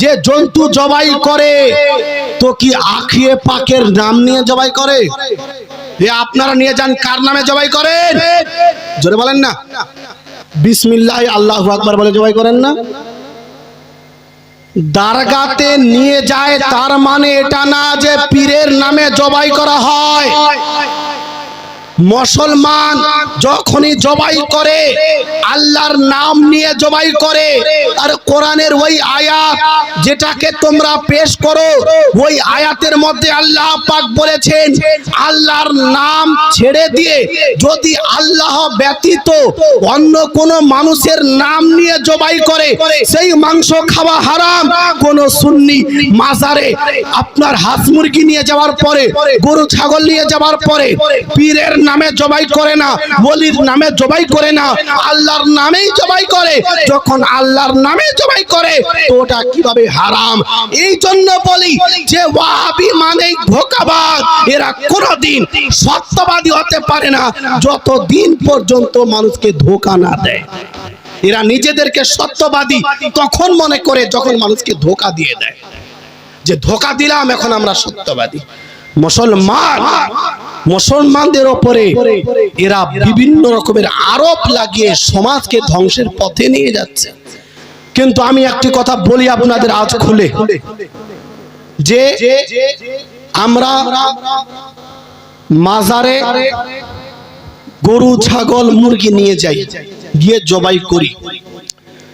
যে জন্তু জবাই করে, তো কি আখিয়ে পাকের নাম নিয়ে জবাই করে? এ আপনারা নিয়ে যান, কার নামে জবাই করেন? জোরে বলেন না। বিসমিল্লাহ, আল্লাহ আকবার বলে জবাই করেন না? দারগাতে নিয়ে যায়, তার মানে এটা না যে পীরের নামে জবাই করা হয়। মুসলমান যখনই জবাই করে, আল্লাহর নাম নিয়ে জবাই করে আর কোরআনের ওই আয়াত যেটাকে তোমরা পেশ করো, ওই আয়াতের মধ্যে আল্লাহ পাক বলেছেন, আল্লাহর নাম ছেড়ে দিয়ে যদি আল্লাহ ব্যতীত অন্য কোন মানুষের নাম নিয়ে জবাই করে, সেই মাংস খাওয়া হারাম, কোন সুন্নি মাজারে আপনার হাঁস মুরগি নিয়ে যাওয়ার পরে, গরু, ছাগল নিয়ে যাওয়ার পরে, পীরের নামে জবাই করে না বলির নামে জবাই করে না, আল্লাহর নামেই জবাই করে। যখন আল্লাহর নামে জবাই করে, তো ওটা কীভাবে হারাম? এই জন্য বলি যে ওয়াহাবি মানে ধোকাবাজ। এরা কোনোদিন সত্যবাদী হতে পারে না যত দিন পর্যন্ত মানুষকে ধোকা না দেয়। এরা নিজেদেরকে সত্যবাদী তখন মনে করে যখন মানুষকে ধোকা দিয়ে দেয়। যে ধোকা দিলাম, এখন আমরা সত্যবাদী। মুসলমান মুসলমানদের ওপরে এরা বিভিন্ন রকমের আরোপ লাগিয়ে সমাজকে ধ্বংসের পথে নিয়ে যাচ্ছে। কিন্তু আমি একটি কথা বলি আপনাদের আজ খুলে। যে আমরা মাজারে গরু, ছাগল, মুরগি নিয়ে যাই, গিয়ে জবাই করি।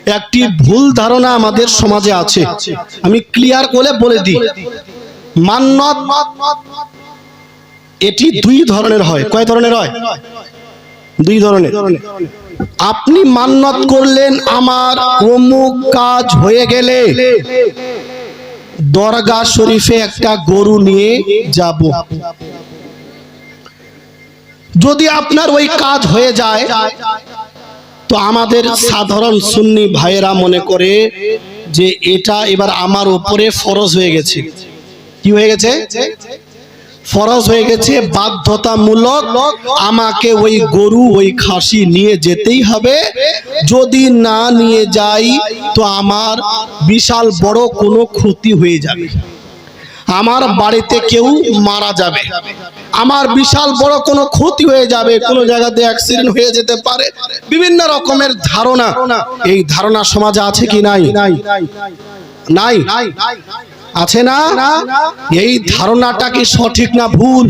একটি ভুল ধারণা আমাদের সমাজে আছে। আমি ক্লিয়ার করে বলে দিই। মান্নত এটি দুই ধরনের হয়। কয় ধরনের হয়? দুই ধরনের। আপনি মান্নত করলেন আমার অমুক কাজ হয়ে গেলে। দরগা শরীফে একটা গরু নিয়ে যাব। যদি আপনার ওই কাজ হয়ে যায় তো আমাদের সাধারণ সুন্নি ভাইয়েরা মনে করে যে এটা এবার আমার উপরে ফরজ হয়ে গেছে। কি হয়ে গেছে? ফরজ হয়ে গেছে, বাধ্যতামূলক আমাকে ওই গরু, ওই খাসি নিয়ে যেতেই হবে। যদি না নিয়ে যাই, তো আমার বিশাল বড় কোনো ক্ষতি হয়ে যাবে। আমার বাড়িতে কেউ মারা যাবে। আমার বিশাল বড় কোনো ক্ষতি হয়ে যাবে, কোনো জায়গাতে অ্যাক্সিডেন্ট হয়ে যেতে পারে। বিভিন্ন রকমের ধারণা। এই ধারণা সমাজে আছে কি নাই। নাই। আছে না? এই ধারণাটা কি সঠিক না ভুল?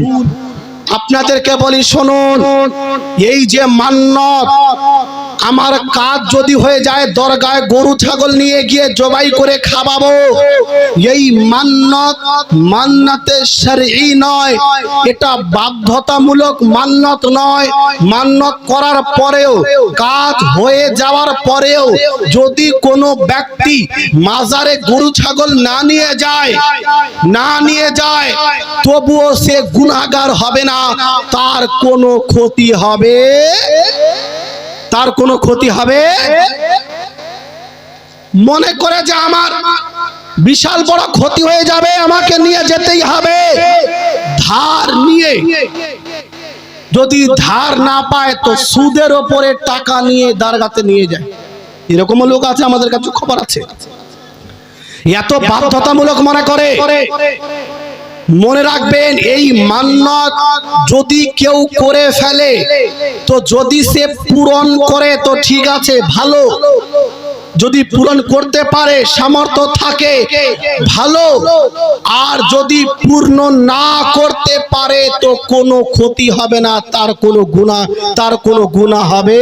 আপনাদেরকে বলি শুনুন। এই যে মান্নত আমার কাজ যদি হয়ে যায়, দরগায় গরু, ছাগল নিয়ে গিয়ে জবাই করে খাওয়াবো। এই মান্নত, মান্নাতে শরঈ নয়। এটা বাধ্যতামূলক মান্নত নয়। মান্নত করার পরেও, কাজ হয়ে যাওয়ার পরেও যদি কোনো ব্যক্তি মাজারে গরু, ছাগল না নিয়ে যায়, না নিয়ে যায়, তবুও সে গুনাহগার হবে না। তার কোনো ক্ষতি হবে তার কোনো ক্ষতি হবে? মনে করে যে আমার বিশাল বড় ক্ষতি হয়ে যাবে আমাকে নিয়ে যেতেই হবে। ধার নিয়ে। যদি ধার না পায় তো সুদের ওপরে টাকা নিয়ে দারগাতে নিয়ে যায়। এরকমও লোক আছে আমাদের কাছে খবর আছে। এত বাধ্যতামূলক মনে করে। মনে রাখবেন, এই মান্নত যদি কেউ করে ফেলে, তো যদি সে পূরণ করে, তো ঠিক আছে, ভালো। যদি পূরণ করতে পারে, সামর্থ্য থাকে, ভালো। আর যদি পূর্ণ না করতে পারে, তো কোনো ক্ষতি হবে না, তার কোনো গুণা তার কোনো গুণা হবে